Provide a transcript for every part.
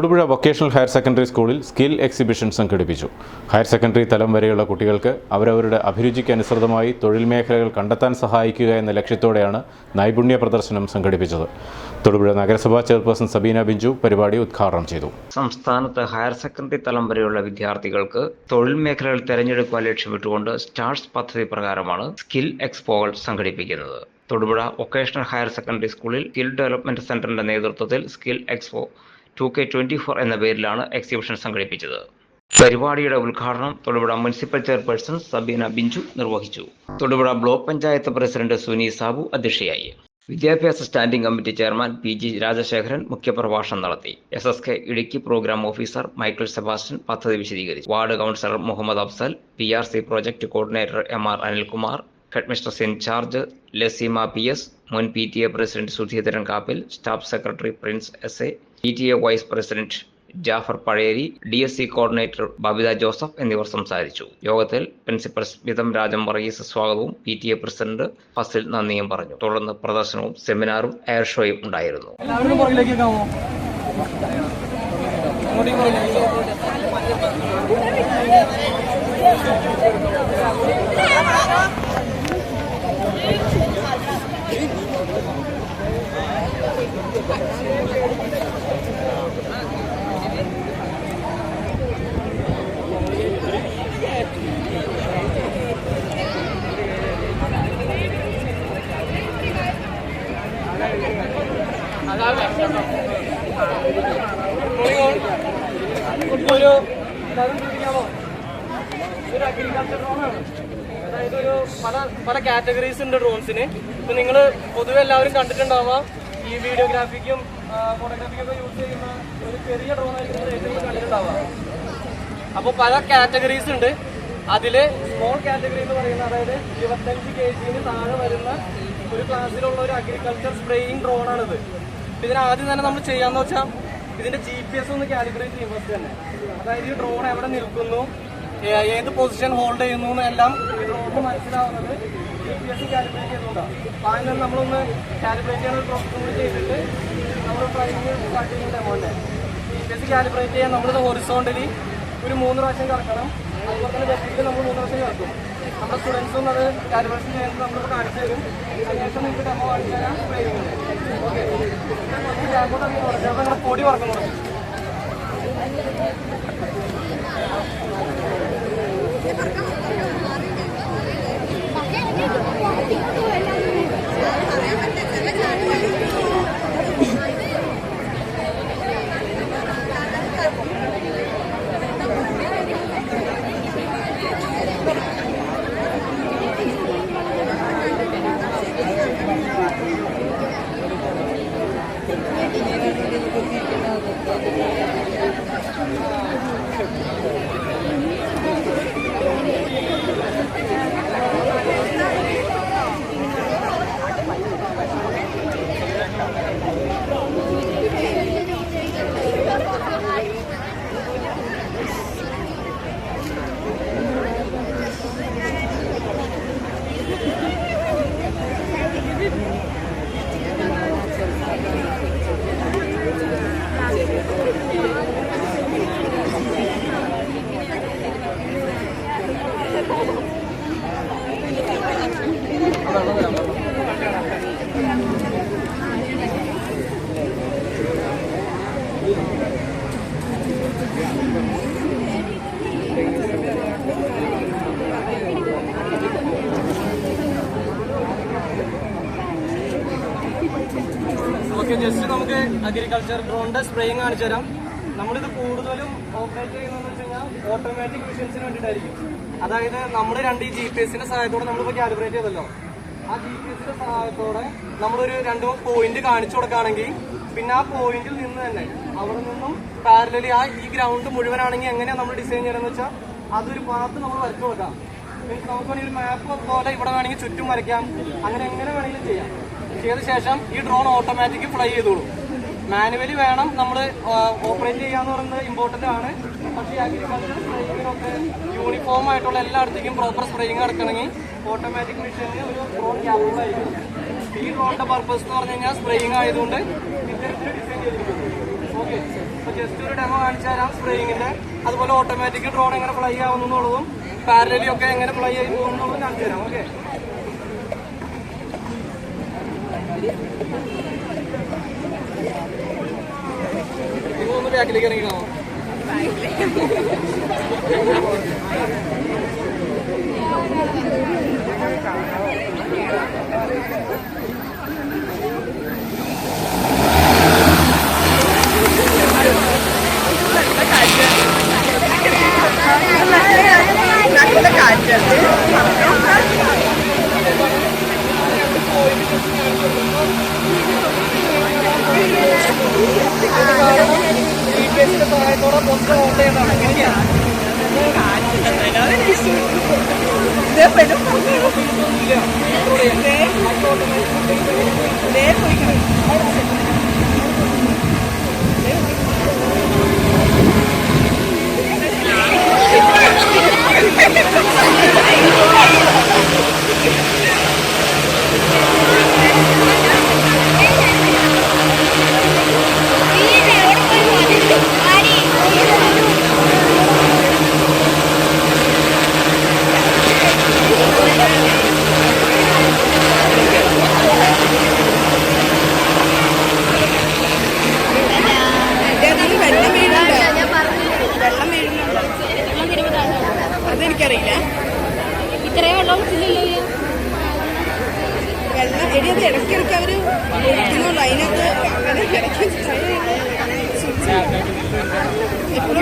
Thodupuzha vocational higher secondary സ്കൂളിൽ skill exhibition സംഘടിപ്പിച്ചു. Higher secondary തലം വരെയുള്ള കുട്ടികൾക്ക് അവരവരുടെ അഭിരുചിക്കനുസൃതമായി തൊഴിൽ മേഖലകൾ കണ്ടെത്താൻ സഹായിക്കുക എന്ന ലക്ഷ്യത്തോടെയാണ് നൈപുണ്യ പ്രദർശനം സംഘടിപ്പിച്ചത്. തൊടുപുഴ നഗരസഭാ ചെയർപേഴ്സൺ സബീന ബിഞ്ചു പരിപാടി ഉദ്ഘാടനം ചെയ്തു. സംസ്ഥാനത്ത് ഹയർ സെക്കൻഡറി തലം വരെയുള്ള വിദ്യാർത്ഥികൾക്ക് തൊഴിൽ മേഖലകൾ തിരഞ്ഞെടുക്കുവാൻ ലക്ഷ്യമിട്ടുകൊണ്ട് സ്റ്റാർസ് പദ്ധതി പ്രകാരമാണ് സ്കിൽ എക്സ്പോകൾ സംഘടിപ്പിക്കുന്നത്. തൊടുപുഴ വൊക്കേഷണൽ ഹയർ സെക്കൻഡറി സ്കൂളിൽ സ്കിൽ ഡെവലപ്മെന്റ് സെന്ററിന്റെ നേതൃത്വത്തിൽ skill expo two K twenty four എന്ന പേരിലാണ് എക്സിബിഷൻ സംഘടിപ്പിച്ചത്. പരിപാടിയുടെ ഉദ്ഘാടനം തൊടുപുഴ മുനിസിപ്പൽ ചെയർപേഴ്സൺ സബീന ബിഞ്ചു നിർവഹിച്ചു. തൊടുപുഴ ബ്ലോക്ക് പഞ്ചായത്ത് പ്രസിഡന്റ് സുനി സാബു അധ്യക്ഷയായി. വിദ്യാഭ്യാസ standing committee chairman P G Rajasekharan മുഖ്യപ്രഭാഷണം നടത്തി. S S K Idukki program officer Michael Sebastian പദ്ധതി വിശദീകരിച്ചു. Ward councillor Muhammad Afsal P R C project coordinator M R Anilkumar headmistress incharge Laseema P S മുൻ P T A president Sudheedharan Kappil staff secretary Prince S A P T A vice president Jafar Pazheri D S C coordinator Babitha Joseph എന്നിവർ സംസാരിച്ചു. യോഗത്തിൽ principal Smitham Rajam Varghese സ്വാഗതവും P T A president Fasil നന്ദിയും പറഞ്ഞു. തുടർന്ന് പ്രദർശനവും സെമിനാറും air ഷോയും ഉണ്ടായിരുന്നു. Thank പുറകിലേക്ക് ഒരു ആണ്. അതായത് ഒരു പല പല കാറ്റഗറീസ് ഉണ്ട് ഡ്രോൺസിന് ഇപ്പൊ നിങ്ങൾ പൊതുവെ എല്ലാവരും കണ്ടിട്ടുണ്ടാവാം ഈ വീഡിയോഗ്രാഫിക്കും ഫോട്ടോഗ്രാഫിക്കും ഒക്കെ യൂസ് ചെയ്യുന്ന ഒരു ചെറിയ ഡ്രോൺ നിങ്ങൾ ഏറ്റവും കൂടുതൽ കണ്ടിട്ടുണ്ടാവാം. അപ്പോൾ പല കാറ്റഗറീസ് ഉണ്ട്. അതിൽ സ്മോൾ കാറ്റഗറി എന്ന് പറയുന്ന അതായത് ഇരുപത്തഞ്ച് കെ ജിന് താഴെ വരുന്ന ഒരു ക്ലാസ്സിലുള്ള ഒരു അഗ്രികൾച്ചർ സ്പ്രേയിങ് ഇപ്പൊ ഇതിന് ആദ്യം തന്നെ നമ്മൾ ചെയ്യാന്ന് വെച്ചാൽ ഇതിന്റെ ജി പി എസ് ഒന്ന് കാലിബ്രേറ്റ് ചെയ്യും ഫസ്റ്റ് തന്നെ. അതായത് ഈ ഡ്രോൺ എവിടെ നിൽക്കുന്നു ഏത് പൊസിഷൻ ഹോൾഡ് ചെയ്യുന്നു എന്നെല്ലാം ഈ ഡ്രോണിന് മനസ്സിലാവുന്നത് ജി പി എസ് കാലിബ്രേറ്റ് ചെയ്തുകൊണ്ടാണ് അപ്പൊ തന്നെ നമ്മളൊന്ന് കാലിബ്രേറ്റ് ചെയ്യുന്ന പ്രോസസ് കൂടി ചെയ്തിട്ട് നമ്മൾ ഡ്രൈവിംഗ് സ്റ്റാർട്ട് ചെയ്യുന്ന amount G P S calibrate ചെയ്യാൻ നമ്മളിത് ഹൊറിസോണ്ടലി ഒരു മൂന്ന് പ്രാവശ്യം കറക്കണം. അതുപോലെ തന്നെ വെർട്ടിക്കൽ നമ്മൾ മൂന്ന് പ്രാവശ്യം കറക്കും. നമ്മുടെ സ്റ്റുഡൻസും അത് കാലിബ്രേഷൻ ചെയ്യുന്നത് നമ്മളിപ്പോൾ കാണിച്ചു തരും. അതിനുശേഷം നിങ്ങൾക്ക് ഡെമോ കാണിച്ചു തരാം നിങ്ങളുടെ പൊടി വറക്കുന്നു ഓക്കെ ജസ്റ്റ് നമുക്ക് അഗ്രികൾച്ചർ ഡ്രോണിന്റെ സ്പ്രേയിങ് കാണിച്ചു തരാം. നമ്മളിത് കൂടുതലും ഓപ്പറേറ്റ് ചെയ്യുന്നത് വെച്ച് കഴിഞ്ഞാൽ ഓട്ടോമാറ്റിക് മിഷൻസിന് വേണ്ടിയിട്ടായിരിക്കും. അതായത് നമ്മൾ രണ്ട് ജി പി എസിന്റെ സഹായത്തോടെ നമ്മളിപ്പോൾ കാലിബ്രേറ്റ് ചെയ്തല്ലോ. ആ ജി പി എസിന്റെ സഹായത്തോടെ നമ്മളൊരു രണ്ട് മൂന്ന് പോയിന്റ് കാണിച്ചു കൊടുക്കുകയാണെങ്കിൽ പിന്നെ ആ പോയിന്റിൽ നിന്ന് തന്നെ അവിടെ നിന്നും പാരലലി ആ ഈ ഗ്രൗണ്ട് മുഴുവനാണെങ്കിൽ എങ്ങനെയാണ് നമ്മൾ ഡിസൈൻ ചെയ്യണമെന്ന് വെച്ചാൽ അതൊരു പാത്ത് നമ്മൾ വരച്ചു കൊടുക്കാം. നമുക്ക് വേണമെങ്കിൽ ഒരു മാപ്പ് പോലെ ഇവിടെ വേണമെങ്കിൽ ചുറ്റും വരയ്ക്കാം. അങ്ങനെ എങ്ങനെ വേണമെങ്കിലും ചെയ്യാം. ചെയ്ത ശേഷം ഈ ഡ്രോൺ ഓട്ടോമാറ്റിക് ഫ്ലൈ ചെയ്തോളും. മാനുവലി വേണം നമ്മൾ ഓപ്പറേറ്റ് ചെയ്യാന്ന് പറയുന്നത് ഇമ്പോർട്ടന്റ് ആണ്. പക്ഷേ അഗ്രികൾച്ചർ സ്പ്രേയിങ്ങിനൊക്കെ യൂണിഫോം ആയിട്ടുള്ള എല്ലായിടത്തേക്കും പ്രോപ്പർ സ്പ്രേയിങ് നടക്കണമെങ്കിൽ ഓട്ടോമാറ്റിക് മെഷീനിൽ ഒരു ഡ്രോൺ ക്യാപ്റ്റർ ആയിരിക്കും ഈ ഡ്രോണിന്റെ പർപ്പസ് എന്ന് പറഞ്ഞു കഴിഞ്ഞാൽ സ്പ്രേയിങ് ആയതുകൊണ്ട് ഓക്കെ ജസ്റ്റ് ഒരു ഡെമോ കാണിച്ചു തരാം സ്പ്രേയിങ്ങിന്റെ അതുപോലെ ഓട്ടോമാറ്റിക് ഡ്രോൺ എങ്ങനെ ഫ്ലൈ ആവുന്നുള്ളതും പാരലലി ഒക്കെ എങ്ങനെ ഫ്ലൈ ആയി പോകുന്നുള്ളതും കാണിച്ചു തരാം. ഓക്കെ ഒന്ന് ബാക്കിലേക്ക് ഇറങ്ങിക്കാമോ ഏതാണ് എപ്പോഴും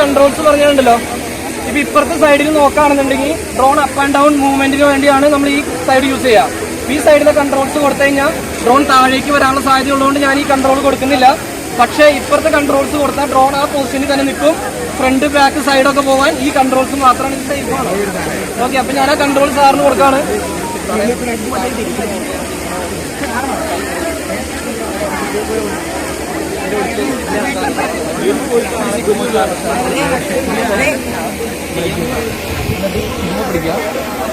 കൺട്രോൾസ് പറഞ്ഞിട്ടുണ്ടല്ലോ. ഇപ്പൊ ഇപ്പുറത്തെ സൈഡിൽ നോക്കുകയാണെന്നുണ്ടെങ്കിൽ ഡ്രോൺ അപ്പ് ആൻഡ് ഡൗൺ മൂവ്മെന്റിന് വേണ്ടിയാണ് നമ്മൾ ഈ സൈഡ് യൂസ് ചെയ്യുക. ഈ സൈഡിലെ കൺട്രോൾസ് കൊടുത്തു കഴിഞ്ഞാൽ ഡ്രോൺ താഴേക്ക് വരാനുള്ള സാധ്യത ഉള്ളതുകൊണ്ട് ഞാൻ ഈ കൺട്രോൾ കൊടുക്കുന്നില്ല. പക്ഷേ ഇപ്പുറത്തെ കൺട്രോൾസ് കൊടുത്താൽ ഡ്രോൺ ആ പൊസിഷനിൽ തന്നെ നിൽക്കും. ഫ്രണ്ട് ബാക്ക് സൈഡൊക്കെ പോകാൻ ഈ കൺട്രോൾസ് മാത്രമാണ് ഇത് സേഫ് ആണ് ഓക്കെ അപ്പൊ ഞാൻ ആ കൺട്രോൾ സാറിന് കൊടുക്കാണ്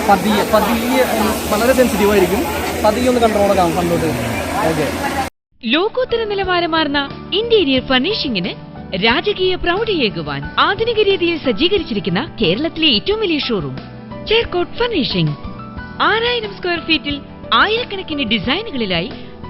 പതിയെ പതിയെ വളരെ സെൻസിറ്റീവ് ആയിരിക്കും. പതിയെ ഒന്ന് കൺട്രോൾ ആകാം കണ്ടോട്ട്. ഓക്കെ ലോകോത്തര നിലവാരമാർന്ന ഇന്റീരിയർ ഫർണിഷിംഗിന് രാജകീയ പ്രൗഢിയേകുവാൻ ആധുനിക രീതിയിൽ സജ്ജീകരിച്ചിരിക്കുന്ന കേരളത്തിലെ ഏറ്റവും വലിയ ഷോറൂം ചേർക്കോട്ട് ഫർണിഷിംഗ് ആറായിരം സ്ക്വയർ ഫീറ്റിൽ ആയിരക്കണക്കിന് ഡിസൈനുകളിലായി